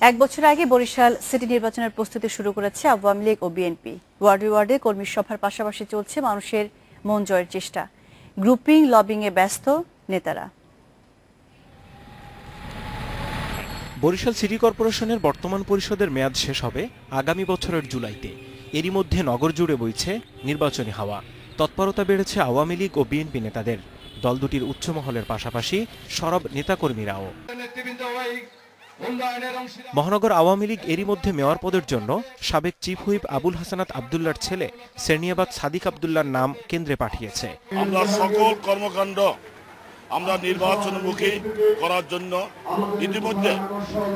এক বছর আগে বরিশাল সিটি নির্বাচনের প্রস্তুতি শুরু করেছে আওয়ামী লীগ ও বিএনপি। ওয়ার্ডে ওয়ার্ডে কর্মী সভার পাশাপাশি চলছে মানুষের মন জয়ের চেষ্টা। গ্রুপিং লবিং এ ব্যস্ত নেতারা। বরিশাল সিটি কর্পোরেশনের বর্তমান পরিষদের মেয়াদ শেষ হবে আগামী বছরের জুলাইতে। এরই মধ্যে নগর জুড়ে বইছে নির্বাচনী হাওয়া। তৎপরতা বেড়েছে আওয়ামী লীগ ও বিএনপি নেতাদের। দল দুটির উচ্চ মহলের পাশাপাশি সরব নেতাকর্মীরাও। মহানগর আওয়ামী লীগ এরই মধ্যে মেয়র পদের জন্য সাবেক চিফ হুইপ আবুল হাসানাত আবদুল্লার ছেলে সেরনিয়াবাদ সাদিক আবদুল্লার নাম কেন্দ্রে পাঠিয়েছে। আমরা সকল কর্মকাণ্ড আমরা নির্বাচনমুখী করার জন্য ইতিমধ্যে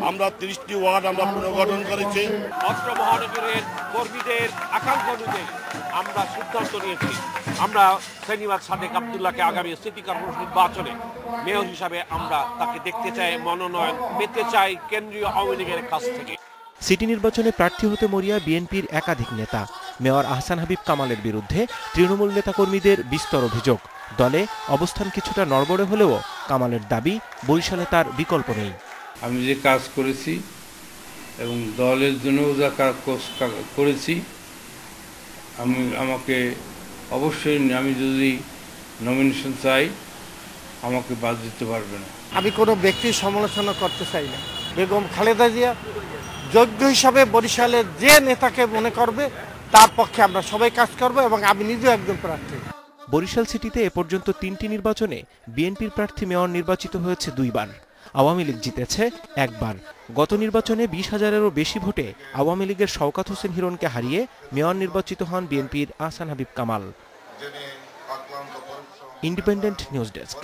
আমরা তিরিশটি ওয়ার্ড আমরা পুনর্গঠন করেছি। অস্ত্র মহানগরের কর্মীদের আকাঙ্ক্ষা অনুযায়ী আমরা সিদ্ধান্ত নিয়েছি। আমরা শ্রেণীবাদ সাদেক আবদুল্লাহকে আগামী সিটি কর্পোরেশন নির্বাচনে মেয়র হিসাবে আমরা তাকে দেখতে চাই মনোনয়ন পেতে চাই কেন্দ্রীয় আওয়ামী লীগের কাছ থেকে। সিটি নির্বাচনে প্রার্থী হতে মরিয়া বিএনপির একাধিক নেতা। মেয়র আহসান হাবিব কামালের বিরুদ্ধে তৃণমূল নেতাকর্মীদের বিস্তর অভিযোগ। দলে অবস্থান কিছুটা নড়বড়ে হলেও কামালের দাবি বরিশালে তার বিকল্প নেই। আমি যে কাজ করেছি এবং দলের জন্যও যা কাজ করেছি আমি আমাকে অবশ্যই আমি যদি নমিনেশন চাই আমাকে বাদ দিতে পারবে না। আমি কোনো ব্যক্তির সমালোচনা করতে চাই না। বেগম খালেদা জিয়া যোগ্য হিসাবে বরিশালের যে নেতাকে মনে করবে তার পক্ষে আমরা সবাই কাজ করব এবং আমি নিজেও একজন প্রার্থী। বরিশাল সিটিতে এ পর্যন্ত তিনটি নির্বাচনে বিএনপির প্রার্থী মেয়র নির্বাচিত হয়েছে দুইবার। আওয়ামী লীগ জিতেছে একবার। গত নির্বাচনে বিশ হাজারেরও বেশি ভোটে আওয়ামী লীগের শওকাত হোসেন হিরণকে হারিয়ে মেয়র নির্বাচিত হন বিএনপির Ahsan Habib Kamal. Independent news desk.